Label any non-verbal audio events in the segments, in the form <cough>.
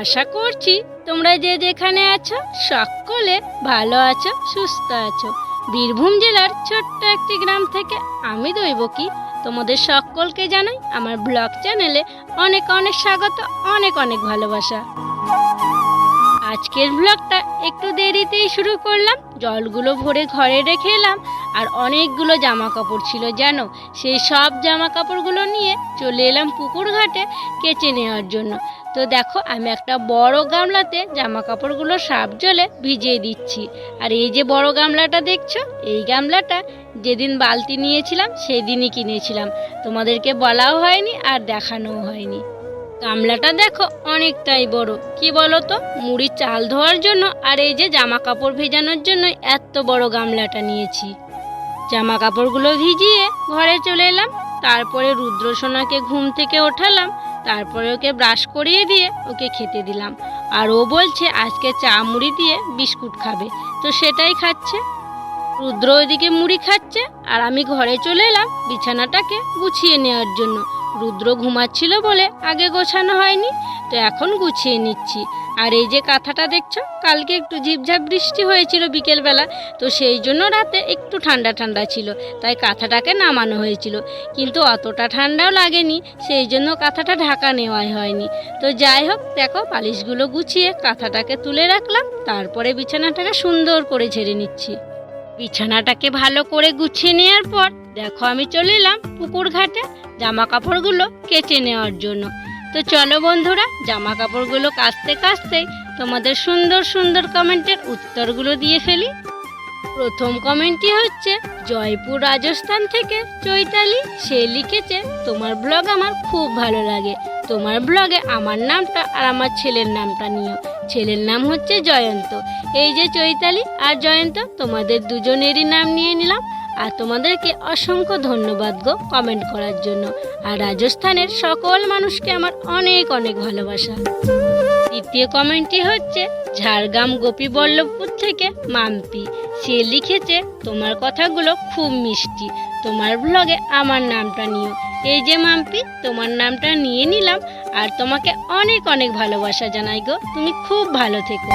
আশা করছি তোমরা যে যেখানে আছো সকলে ভালো আছো, সুস্থ আছো। বীরভূম জেলার ছোট্ট একটি গ্রাম থেকে আমি দৈব কি তোমাদের সকলকে জানাই আমার ব্লগ চ্যানেলে অনেক অনেক স্বাগত, অনেক অনেক ভালোবাসা। আজকের ব্লগটা একটু দেরিতেই শুরু করলাম, জলগুলো ভরে ঘরে রেখে এলাম, আর অনেকগুলো জামা কাপড় ছিল জানো সেই সব জামা কাপড়গুলো নিয়ে চলে এলাম পুকুর ঘাটে কেচে নেওয়ার জন্য। তো দেখো, আমি একটা বড় গামলাতে জামা কাপড়গুলো সাপ জলে ভিজিয়ে দিচ্ছি। আর এই যে বড় গামলাটা দেখছ, এই গামলাটা যেদিন বালতি নিয়েছিলাম সেই দিনই কিনেছিলাম। তোমাদেরকে বলাও হয়নি আর দেখানোও হয়নি। গামলাটা দেখো অনেকটাই বড়। কি বলো তো মুড়ি চাল ধোয়ার জন্য আর এই যে জামা কাপড় ভেজানোর জন্য এত বড় গামলাটা নিয়েছি। জামা কাপড়গুলো ভিজিয়ে ঘরে চলে এলাম, তারপরে রুদ্রসোনাকে ঘুম থেকে ওঠালাম, তারপরে ওকে ব্রাশ করিয়ে দিয়ে ওকে খেতে দিলাম। আর ও বলছে, আজকে চা মুড়ি দিয়ে বিস্কুট খাবে। তো সেটাই খাচ্ছে। রুদ্র ওইদিকে মুড়ি খাচ্ছে আর আমি ঘরে চলে এলাম বিছানাটাকে গুছিয়ে নেওয়ার জন্য। রুদ্র ঘুমাচ্ছিল বলে আগে গোছানো হয়নি, তো এখন গুছিয়ে নিচ্ছি। আর এই যে কাঁথাটা দেখছ, কালকে একটু ঝিপঝাপ বৃষ্টি হয়েছিল বিকেলবেলা, তো সেই জন্য রাতে একটু ঠান্ডা ঠান্ডা ছিল, তাই কাঁথাটাকে নামানো হয়েছিল। কিন্তু অতটা ঠান্ডাও লাগেনি, সেই জন্য কাঁথাটা ঢাকা নেওয়াই হয়নি। তো যাই হোক, দেখো পালিশগুলো গুছিয়ে কাঁথাটাকে তুলে রাখলাম, তারপরে বিছানাটাকে সুন্দর করে ঝেড়ে নিচ্ছি। বিছানাটাকে ভালো করে গুছিয়ে নেওয়ার পর দেখো, আমি চলে এলাম পুকুর ঘাটে জামা কাপড়গুলো কেচে নেওয়ার জন্য। তো চলো বন্ধুরা জামা কাপড়গুলো কাচতে কাচতেই তোমাদের সুন্দর সুন্দর কমেন্টের উত্তরগুলো দিয়ে ফেলি। প্রথম কমেন্টটি হচ্ছে, জয়পুর রাজস্থান থেকে চৈতালি, সে লিখেছে, তোমার ব্লগ আমার খুব ভালো লাগে। তোমার ব্লগে আমার নামটা আর আমার ছেলের নামটা নিও। ছেলের নাম হচ্ছে জয়ন্ত। এই যে চৈতালি আর জয়ন্ত, তোমাদের দুজনেরই নাম নিয়ে নিলাম। আর তোমাদেরকে অসংখ্য ধন্যবাদ গো কমেন্ট করার জন্য। আর রাজস্থানের সকল মানুষকে আমার অনেক অনেক ভালোবাসা। দ্বিতীয় কমেন্টটি হচ্ছে, ঝাড়গ্রাম গোপীবল্লভপুর থেকে মাম্পি। সে লিখেছে, তোমার কথাগুলো খুব মিষ্টি। তোমার ব্লগে আমার নামটা নিও। এই যে মাম্পি, তোমার নামটা নিয়ে নিলাম। আর তোমাকে অনেক অনেক ভালোবাসা জানাই গো। তুমি খুব ভালো থেকো।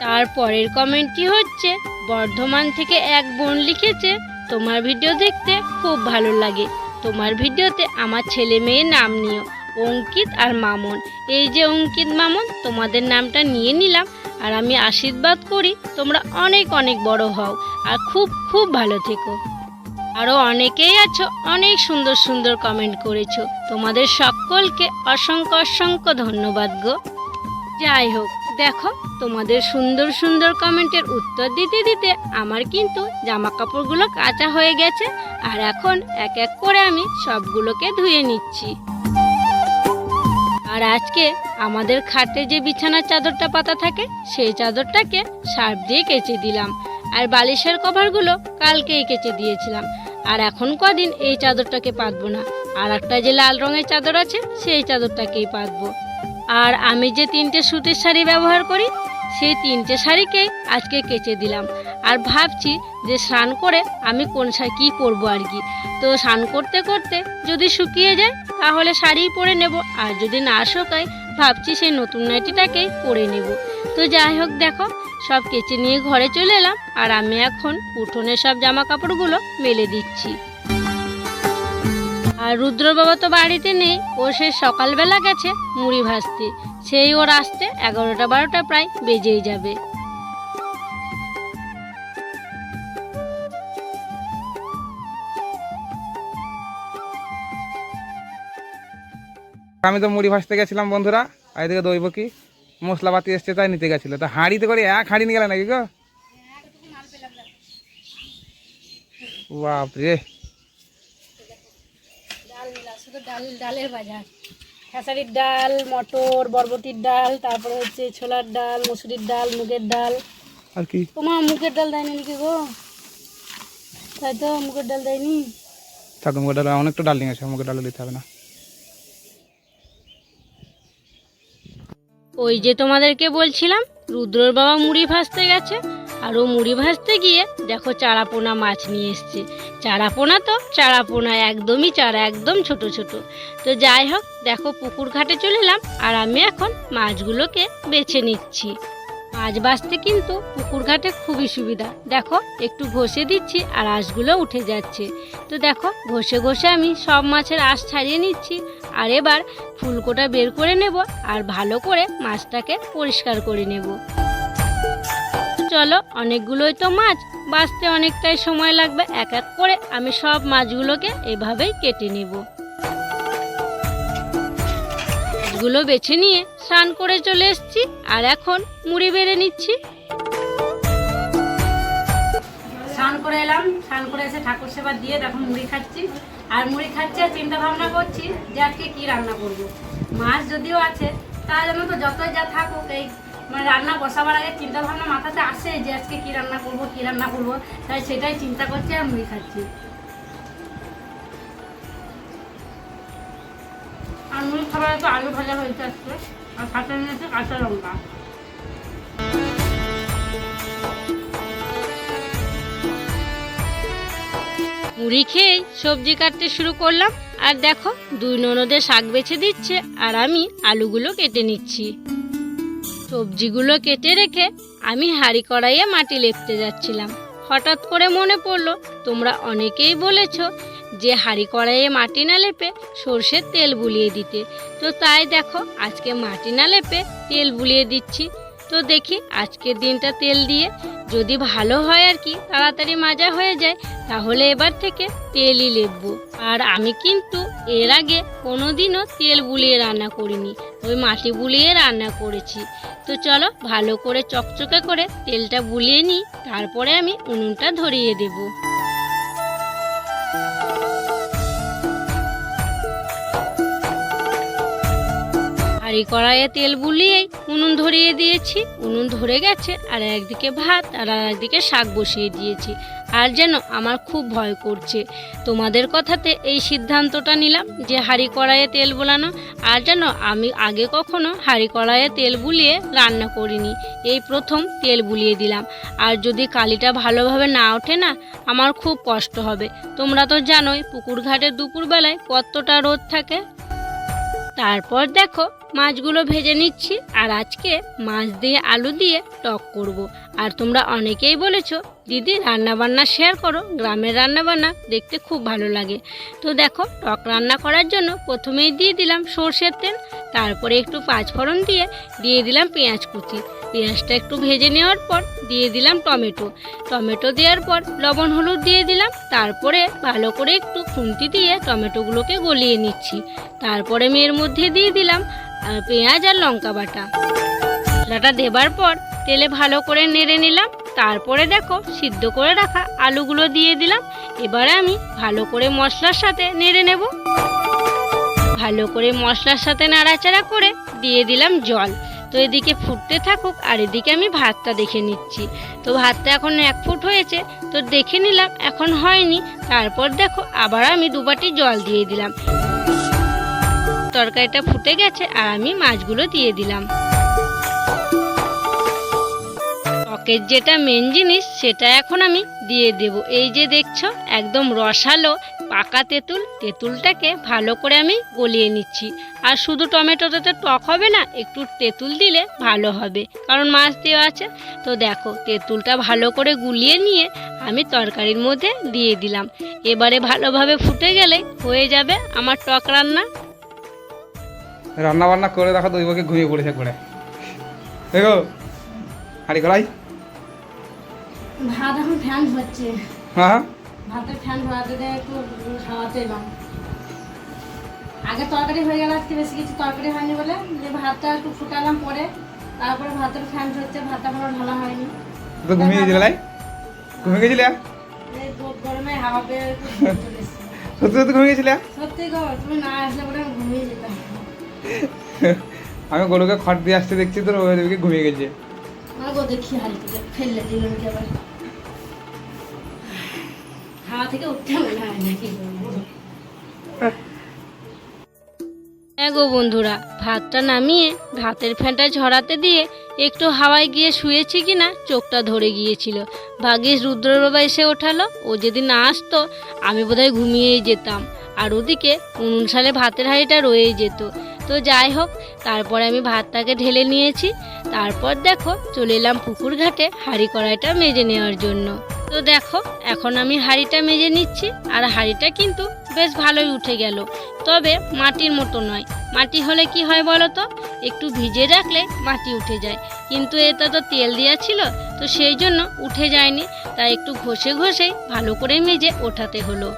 তারপরের কমেন্টটি হচ্ছে বর্ধমান থেকে এক বোন লিখেছে, তোমার ভিডিও দেখতে খুব ভালো লাগে। তোমার ভিডিওতে আমার ছেলে মেয়ের নাম নিও, অঙ্কিত আর মামন। এই যে অঙ্কিত মামন, তোমাদের নামটা নিয়ে নিলাম আর আমি আশীর্বাদ করি তোমরা অনেক অনেক বড় হও আর খুব খুব ভালো থেকো। আরও অনেকেই আছো, অনেক সুন্দর সুন্দর কমেন্ট করেছ। তোমাদের সকলকে অসংখ্য অসংখ্য ধন্যবাদ গো। যাই হোক দেখো, তোমাদের সুন্দর সুন্দর কমেন্টের উত্তর দিতে দিতে আমার কিন্তু জামা কাপড়গুলো কাঁচা হয়ে গেছে, আর এখন এক এক করে আমি সবগুলোকে ধুয়ে নিচ্ছি। আর আজকে আমাদের খাটে যে বিছানার চাদরটা পাতা থাকে, সেই চাদরটাকে সার্ফ দিয়ে কেচে দিলাম, আর বালিশের কভারগুলো কালকেই কেচে দিয়েছিলাম, আর এখন কদিন এই চাদরটাকে পাতবো না আর একটা যে লাল রঙের চাদর আছে, সেই চাদরটাকেই পাতবো। আর আমি যে তিনটে সুতির শাড়ি ব্যবহার করি, সেই তিনটে শাড়িকেই আজকে কেচে দিলাম। আর ভাবছি যে স্নান করে আমি কোন শাড়ি, কী পরবো আর কি। তো স্নান করতে করতে যদি শুকিয়ে যায়, তাহলে শাড়িই পরে নেব। আর যদি না শুকায়, ভাবছি সেই নতুন নাইটিটাকেই পরে নেব। তো যাই হোক দেখো, সব কেচে নিয়ে ঘরে চলে এলাম। আর আমি এখন উঠোনে সব জামা কাপড়গুলো মেলে দিচ্ছি। আর রুদ্র বাবা তো বাড়িতে নেই। ও সে সকালবেলা গেছে মুড়ি ভাজতে। সেই ওর আসতে এগারোটা বারোটা প্রায় বেজেই যাবে। আমি তো মুড়ি ভাজতে গেছিলাম বন্ধুরা, আর এদিকে দইব কি মশলাপাতি এসছে তাই নিতে গেছিল। তা হাঁড়িতে করে এক হাঁড়ি নিয়ে গেলে নাকি গো? বাপরে! ডাল মেলা শুধু ডাল ডালের বাজার। খেসারির ডাল মটর বরবটির ডাল তারপরে হচ্ছে ছোলার ডাল মসুরির ডাল মুগের ডাল। আর কি? তোমার মুগের ডাল দেয়নি নাকি গো? তাই তো মুগের ডাল দেয়নি। থাকুন মুগের ডাল অনেকটা ডালিং আছে মুগের ডাল দিতে হবে না। ওই যে তোমাদেরকে বলছিলাম রুদ্রর বাবা মুড়ি ভাজতে গেছে আর ও মুড়ি ভাজতে গিয়ে দেখো চারাপোনা মাছ নিয়ে এসছে। চারাপোনা তো, চারাপোনা একদমই চারা, একদম ছোট ছোট। তো যাই হোক, দেখো পুকুর ঘাটে চলে এলাম আর আমি এখন মাছগুলোকে বেছে নিচ্ছি। মাছ বাছতে কিন্তু পুকুর ঘাটে খুবই সুবিধা। দেখো, একটু ঘষে দিচ্ছি আর আঁশগুলো উঠে যাচ্ছে। তো দেখো, ঘষে ঘষে আমি সব মাছের আঁশ ছাড়িয়ে নিচ্ছি আর এবার ফুলকোটা বের করে নেব আর ভালো করে মাছটাকে পরিষ্কার করে নেব। চলো, অনেকগুলোই তো মাছ। বাঁচতে অনেকটাই সময় লাগবে। এক এক করে আমি সব মাছগুলোকে এভাবেই কেটে নেব। মাছগুলো বেছে নিয়ে স্নান করে চলে এসেছি, আর এখন মুড়ি বেড়ে নিচ্ছি। স্নান করে এলাম, স্নান করে এসে ঠাকুর সেবা দিয়ে দেখো মুড়ি খাচ্ছি। আর মুড়ি খাচ্ছি আর চিন্তা ভাবনা করছি যে আজকে কি রান্না করব। মাছ যদিও আছে, তা যেন তো যতই যা থাকুক, এই মানে রান্না বসাবার আগে চিন্তা ভাবনা মাথাতে আসে যে আজকে কি রান্না করব, কি রান্না করব, তাই সেটাই চিন্তা করছি আর মুড়ি খাচ্ছি। আর মুড়ি খাবার তো আলু ভাজা হয়েছে আজকে, আর সাথে নিয়েছে কাঁচা লঙ্কা। মুড়ি খেয়েই সবজি কাটতে শুরু করলাম, আর দেখো দুই ননদে শাক বেছে দিচ্ছে, আর আমি আলুগুলো কেটে নিচ্ছি। সবজিগুলো কেটে রেখে আমি হাঁড়ি কড়াইয়ে মাটি লেপতে যাচ্ছিলাম। হঠাৎ করে মনে পড়ল, তোমরা অনেকেই বলেছ যে হাঁড়ি কড়াইয়ে মাটি না লেপে সর্ষের তেল বুলিয়ে দিতে। তো তাই দেখো, আজকে মাটি না লেপে তেল বুলিয়ে দিচ্ছি। তো দেখি, আজকের দিনটা তেল দিয়ে যদি ভালো হয় আর কি, তাড়াতাড়ি মাজা হয়ে যায়, তাহলে এবার থেকে তেলই লেপব আর আমি কিন্তু এর আগে কোনোদিনও তেল বুলিয়ে রান্না করিনি, ওই মাটি বুলিয়ে রান্না করেছি। তো চলো ভালো করে চকচকে করে তেলটা বুলিয়ে নিই, তারপরে আমি উনুনটা ধরিয়ে দেবো। হাঁড়ি কড়াইয়ে তেল বুলিয়েই উনুন ধরিয়ে দিয়েছি। উনুন ধরে গেছে, আর একদিকে ভাত আর একদিকে শাক বসিয়ে দিয়েছি। আর যেন আমার খুব ভয় করছে। তোমাদের কথাতে এই সিদ্ধান্তটা নিলাম যে হাঁড়ি কড়াইয়ে তেল বোলানো, আর যেন আমি আগে কখনো হাঁড়ি কড়াইয়ে তেল বুলিয়ে রান্না করিনি। এই প্রথম তেল বুলিয়ে দিলাম। আর যদি কালিটা ভালোভাবে না ওঠে না, আমার খুব কষ্ট হবে। তোমরা তো জানোই পুকুর ঘাটে দুপুরবেলায় কতটা রোদ থাকে। তারপর দেখো মাছগুলো ভেজে নিচ্ছি আর আজকে মাছ দিয়ে আলু দিয়ে টক করব। আর তোমরা অনেকেই বলেছ, দিদি, রান্নাবান্না শেয়ার করো। গ্রামের রান্নাবান্না দেখতে খুব ভালো লাগে। তো দেখো, টক রান্না করার জন্য প্রথমেই দিয়ে দিলাম সর্ষের তেল, তারপরে একটু পাঁচফোড়ন দিয়ে দিয়ে দিলাম পেঁয়াজ কুচি। পেঁয়াজটা একটু ভেজে নেওয়ার পর দিয়ে দিলাম টমেটো। টমেটো দেওয়ার পর লবণ হলুদ দিয়ে দিলাম, তারপরে ভালো করে একটু খুন্তি দিয়ে টমেটোগুলোকে গলিয়ে নিচ্ছি। তারপরে মেয়ের মধ্যে দিয়ে দিলাম পেঁয়াজ আর লঙ্কা বাটা। মশলাটা দেবার পর তেলে ভালো করে নেড়ে নিলাম। তারপরে দেখো, সিদ্ধ করে রাখা আলুগুলো দিয়ে দিলাম। এবারে আমি ভালো করে মশলার সাথে নেড়ে নেব। ভালো করে মশলার সাথে নাড়াচাড়া করে দিয়ে দিলাম জল। তো এদিকে ফুটতে থাকুক, আর এদিকে আমি ভাতটা দেখে নিচ্ছি। তো ভাতটা এখন এক ফুট হয়েছে, তো দেখে নিলাম এখন হয়নি। তারপর দেখো, আবার আমি দুবাটি জল দিয়ে দিলাম। তরকারিটা ফুটে গেছে, আর আমি মাছগুলো দিয়ে দিলাম। টকের যেটা মেন জিনিস, সেটা এখন আমি দিয়ে দেব। এই যে দেখছ, একদম রসালো পাকা তেঁতুল, তেঁতুলটাকে ভালো করে আমি গলিয়ে নিচ্ছি। আর শুধু টমেটোতে তো টক হবে না, একটু তেঁতুল দিলে ভালো হবে। কারণ মাছ দেওয়া আছে। তো দেখো, তেঁতুলটা ভালো করে গুলিয়ে নিয়ে আমি তরকারির মধ্যে দিয়ে দিলাম। এবারে ভালোভাবে ফুটে গেলে হয়ে যাবে আমার টক রান্না। রান্না বান্না করে দেখো দৈবকে ঘুমিয়ে পড়েছে করে দেখো, হাঁড়ি কড়াই ভাত এখন ফ্যান হচ্ছে হ্যাঁ হ্যাঁ। ভাতের ফ্যান ধরাতে দেয় একটু খাওয়াতে এলাম। আগে তরকারি হয়ে গেল আজকে বেশি কিছু তরকারি হয়নি বলে যে ভাতটা একটু ফুটালাম পরে তারপরে ভাতের ফ্যান হচ্ছে ভাতটা এখনও ঢালা হয়নি। তো ঘুমিয়ে গেছিলে লাই? ঘুমিয়ে গেছিলে? গরমে হাওয়া পেয়ে। <laughs> সত্যি সত্যি ঘুমিয়ে গেছিলে? সত্যি গো তুমি না আসলে পরে আমি ঘুমিয়ে যেতাম। আমি গরুকে খড় দিয়ে আসতে দেখছি তো ওইদিকে ঘুমিয়ে গেছে। আমার গো দেখি থেকে আবার। হাওয়া থেকে উঠতে নাকি গো বন্ধুরা, ভাতটা নামিয়ে ভাতের ফ্যানটা ঝরাতে দিয়ে একটু হাওয়ায় গিয়ে শুয়েছি কি না, চোখটা ধরে গিয়েছিল। ভাগ্যিস রুদ্র বাবা এসে ওঠালো, ও যদি না আসতো, আমি বোধহয় ঘুমিয়েই যেতাম। আর ওদিকে উনুন সালে ভাতের হাঁড়িটা রয়েই যেত। তো যাই হোক, তারপরে আমি ভাতটাকে ঢেলে নিয়েছি। তারপর দেখো, চলে এলাম পুকুর ঘাটে হাঁড়ি কড়াইটা মেজে নেওয়ার জন্য। তো দেখো, এখন আমি হাঁড়িটা মেজে নিচ্ছি আর হাঁড়িটা কিন্তু বেশ ভালোই উঠে গেল। তবে মাটির মতো নয়। মাটি হলে কি হয় বলো তো? একটু ভিজে রাখলে মাটি উঠে যায়। কিন্তু এটা তো তেল দেওয়া ছিল, তো সেই জন্য উঠে যায়নি। তাই একটু ঘষে ঘষে ভালো করে মেজে ওঠাতে হলো।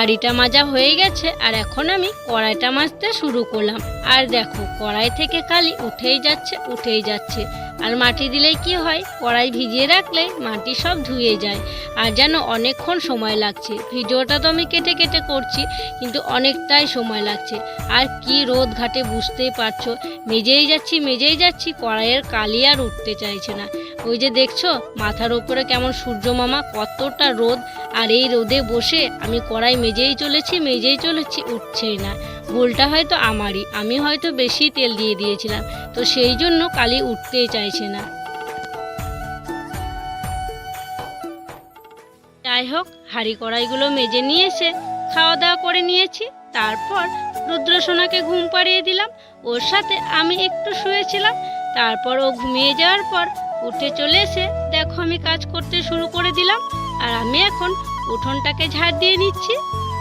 হাঁড়িটা মাজা হয়ে গেছে, আর এখন আমি কড়াইটা মাজতে শুরু করলাম। আর দেখো, কড়াই থেকে কালি উঠেই যাচ্ছে উঠেই যাচ্ছে। আর মাটি দিলে কি হয়? কড়াই ভিজিয়ে রাখলে মাটি সব ধুয়ে যায়। আর যেন অনেকক্ষণ সময় লাগছে। ভিডিওটা তো আমি কেটে কেটে করছি, কিন্তু অনেকটাই সময় লাগছে। আর কি রোদ ঘাটে বুঝতেই পারছ? মেজেই যাচ্ছি মেজেই যাচ্ছি, কড়াইয়ের কালি আর উঠতে চাইছে না। ওই যে দেখছ, মাথার উপরে কেমন সূর্য মামা, কতটা রোদ। আর এই রোদে বসে আমি কড়াই মেজেই চলেছি মেজেই চলেছি, উঠছেই না। ভুলটা হয়তো আমারই, আমি হয়তো বেশি তেল দিয়ে দিয়েছিলাম, তো সেই জন্য কালি উঠতেই চাইছে না। যাই হোক, হাঁড়ি কড়াইগুলো মেজে নিয়ে এসে খাওয়া দাওয়া করে নিয়েছি, তারপর রুদ্রসোনাকে ঘুম পাড়িয়ে দিলাম। ওর সাথে আমি একটু শুয়েছিলাম, তারপর ও ঘুমিয়ে যাওয়ার পর উঠে চলে এসে দেখো আমি কাজ করতে শুরু করে দিলাম। আর আমি এখন উঠোনটাকে ঝাড় দিয়ে নিচ্ছি।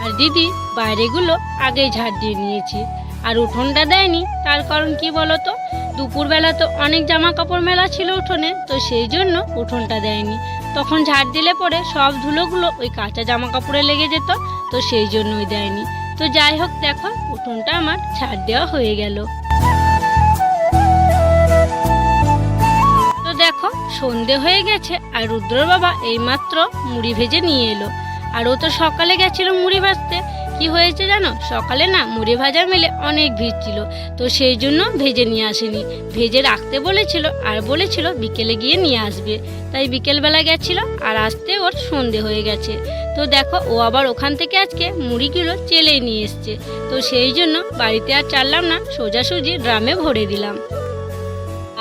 আর দিদি, বাইরেগুলো আগেই ঝাড় দিয়ে নিয়েছি। আর উঠোনটা দেয়নি, তার কারণ কি বলো তো দুপুরবেলা তো অনেক জামা কাপড় মেলা ছিল উঠোনে, তো সেই জন্য উঠোনটা দেয়নি। তখন ঝাড় দিলে পরে সব ধুলোগুলো ওই কাঁচা জামা কাপড়ে লেগে যেত, তো সেই জন্যই দেয়নি। তো যাই হোক, দেখো, উঠোনটা আমার ছাড় দেওয়া হয়ে গেল। সন্ধে হয়ে গেছে আর রুদ্রর বাবা এইমাত্র মুড়ি ভেজে নিয়ে এলো। আর ও তো সকালে গেছিল মুড়ি ভাজতে। কি হয়েছে জানো? সকালে না মুড়ি ভাজার মেলে অনেক ভিড় ছিল। তো সেই জন্য ভেজে নিয়ে আসেনি। ভেজে রাখতে বলেছিল আর বলেছিল বিকেলে গিয়ে নিয়ে আসবে। তাই বিকেলবেলা গেছিল আর আসতে ওর সন্ধে হয়ে গেছে। তো দেখো, ও আবার ওখান থেকে আজকে মুড়িগুলো চেলেই নিয়ে এসছে। তো সেই জন্য বাড়িতে আর চাললাম না, সোজাসুজি ড্রামে ভরে দিলাম।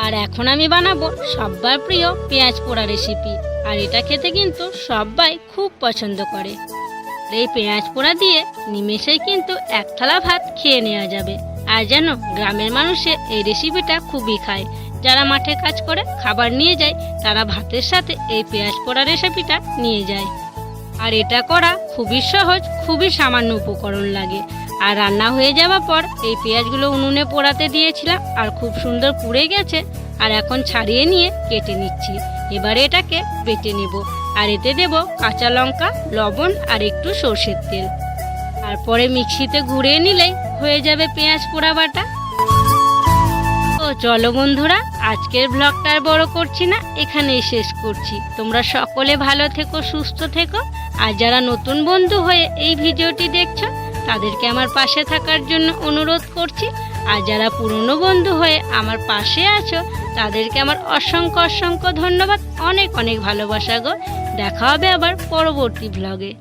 আর এখন আমি বানাবো সব্বার প্রিয় পেঁয়াজ পোড়া রেসিপি আর এটা খেতে কিন্তু সবাই খুব পছন্দ করে। এই পেঁয়াজ পোড়া দিয়ে নিমেষেই কিন্তু এক থালা ভাত খেয়ে নেওয়া যাবে। আর যেন গ্রামের মানুষে এই রেসিপিটা খুবই খায়। যারা মাঠে কাজ করে, খাবার নিয়ে যায়, তারা ভাতের সাথে এই পেঁয়াজ পোড়া রেসিপিটা নিয়ে যায়। আর এটা করা খুবই সহজ, খুবই সামান্য উপকরণ লাগে। আর রান্না হয়ে যাওয়ার পর এই পেঁয়াজগুলো উনুনে পোড়াতে দিয়েছিলাম, আর খুব সুন্দর পুড়ে গেছে। আর এখন ছাড়িয়ে নিয়ে কেটে নিচ্ছি। এবারে এটাকে বেটে নেব, আর এতে দেব কাঁচা লঙ্কা, লবণ আর একটু সর্ষের তেল। আর পরে মিক্সিতে ঘুরিয়ে নিলেই হয়ে যাবে পেঁয়াজ পোড়া বাটা। ও চলো বন্ধুরা, আজকের ব্লগটা আর বড় করছি না, এখানেই শেষ করছি। তোমরা সকলে ভালো থেকো, সুস্থ থেকো। আর যারা নতুন বন্ধু হয়ে এই ভিডিওটি দেখছ তাদেরকে আমার পাশে থাকার জন্য অনুরোধ করছি। আর যারা পুরনো বন্ধু হয়ে আমার পাশে আছো, তাদেরকে আমার অসংখ্য অসংখ্য ধন্যবাদ। অনেক অনেক ভালোবাসা গো। দেখা হবে আবার পরবর্তী ব্লগে